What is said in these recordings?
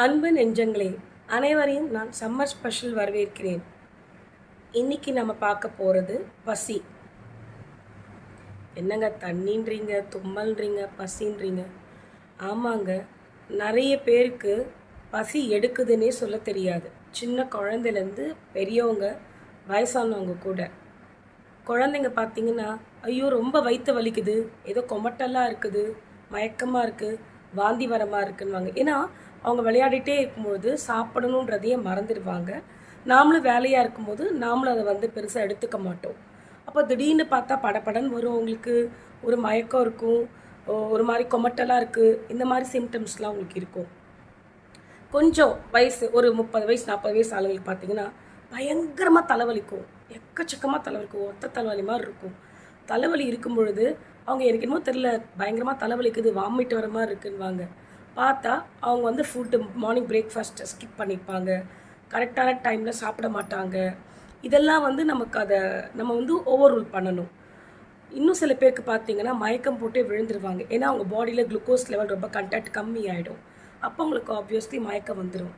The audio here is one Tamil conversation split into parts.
அன்பு நெஞ்சங்களே அனைவரையும் நான் சம்மர் ஸ்பெஷல் வரவேற்கிறேன். இன்னைக்கு நம்ம பார்க்க போகிறது பசி. என்னங்க தண்ணின்றீங்க தும்மல்ன்றீங்க பசின்றீங்க? ஆமாங்க நிறைய பேருக்கு பசி எடுக்குதுன்னே சொல்ல தெரியாது. சின்ன குழந்தைலேருந்து பெரியவங்க வயசானவங்க கூட. குழந்தைங்க பார்த்தீங்கன்னா ஐயோ ரொம்ப வயிற்று வலிக்குது ஏதோ கொமட்டெல்லாம் இருக்குது மயக்கமாக இருக்குது வாந்தி வரமாக இருக்குன்னுவாங்க. ஏன்னா அவங்க விளையாடிட்டே இருக்கும்போது சாப்பிடணுன்றதையே மறந்துடுவாங்க. நாமளும் வேலையாக இருக்கும்போது நாமளும் அதை வந்து பெருசாக எடுத்துக்க மாட்டோம். அப்போ திடீர்னு பார்த்தா படபடன்னு வரும். உங்களுக்கு ஒரு மயக்கம் இருக்கும். ஒரு மாதிரி கொமட்டலாக இருக்குது இந்த மாதிரி சிம்டம்ஸ்லாம் உங்களுக்கு இருக்கும். கொஞ்சம் வயசு ஒரு முப்பது வயசு நாற்பது வயசு ஆளுங்களுக்கு பார்த்தீங்கன்னா பயங்கரமாக தலைவலிக்கும். எக்கச்சக்கமாக தலைவலிக்கும். ஒத்த தலைவலி மாதிரி இருக்கும். தலைவலி இருக்கும் பொழுது அவங்க எனக்கு என்னமோ தெரில பயங்கரமாக தலைவலிக்குது வாமிட் வர மாதிரி இருக்குன்னுவாங்க. பார்த்தா அவங்க வந்து ஃபுட்டு மார்னிங் பிரேக்ஃபாஸ்ட்டை ஸ்கிப் பண்ணிப்பாங்க. கரெக்டான டைமில் சாப்பிட மாட்டாங்க. இதெல்லாம் வந்து நமக்கு அதை நம்ம வந்து ஓவர் ரூல் பண்ணணும். இன்னும் சில பேருக்கு பார்த்தீங்கன்னா மயக்கம் போட்டே விழுந்துருவாங்க. ஏன்னா அவங்க பாடியில் குளுக்கோஸ் லெவல் ரொம்ப கண்டாக்ட் கம்மி ஆகிடும் அப்போ அவங்களுக்கு ஆப்வியஸ்லி மயக்கம் வந்துடும்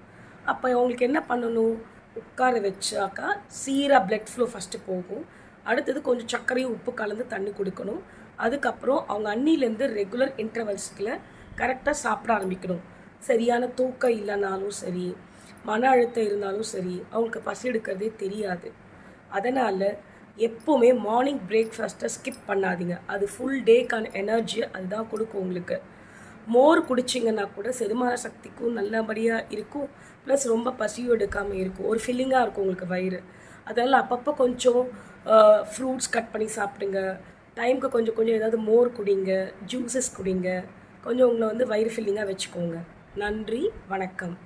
அப்போ அவங்களுக்கு என்ன பண்ணணும்? உட்கார வச்சாக்கா சீராக ப்ளட் ஃப்ளோ ஃபஸ்ட்டு போகும். அடுத்தது கொஞ்சம் சர்க்கரையும் உப்பு கலந்து தண்ணி கொடுக்கணும். அதுக்கப்புறம் அவங்க அன்னிலேருந்து ரெகுலர் இன்டர்வல்ஸ்கில் கரெக்டாக சாப்பிட ஆரம்பிக்கணும். சரியான தூக்கம் இல்லைனாலும் சரி மன அழுத்தம் இருந்தாலும் சரி அவங்களுக்கு பசி எடுக்கிறதே தெரியாது. அதனால் எப்போவுமே மார்னிங் பிரேக்ஃபாஸ்ட்டை ஸ்கிப் பண்ணாதீங்க. அது ஃபுல் டேக்கான எனர்ஜி அதுதான் கொடுக்கும் உங்களுக்கு. மோர் குடிச்சிங்கன்னா கூட செரிமான சக்திக்கும் நல்லபடியாக இருக்கும். ப்ளஸ் ரொம்ப பசியும் எடுக்காமல் இருக்கும். ஒரு ஃபில்லிங்காக இருக்கும் உங்களுக்கு வயிறு. அதனால் அப்பப்போ கொஞ்சம் ஃப்ரூட்ஸ் கட் பண்ணி சாப்பிடுங்க. டைமுக்கு கொஞ்சம் கொஞ்சம் ஏதாவது மோர் குடிங்க ஜூஸஸ் குடிங்க. கொஞ்சம் உங்களை வந்து வயிறு ஃபில்லிங்காக வச்சுக்கோங்க. நன்றி வணக்கம்.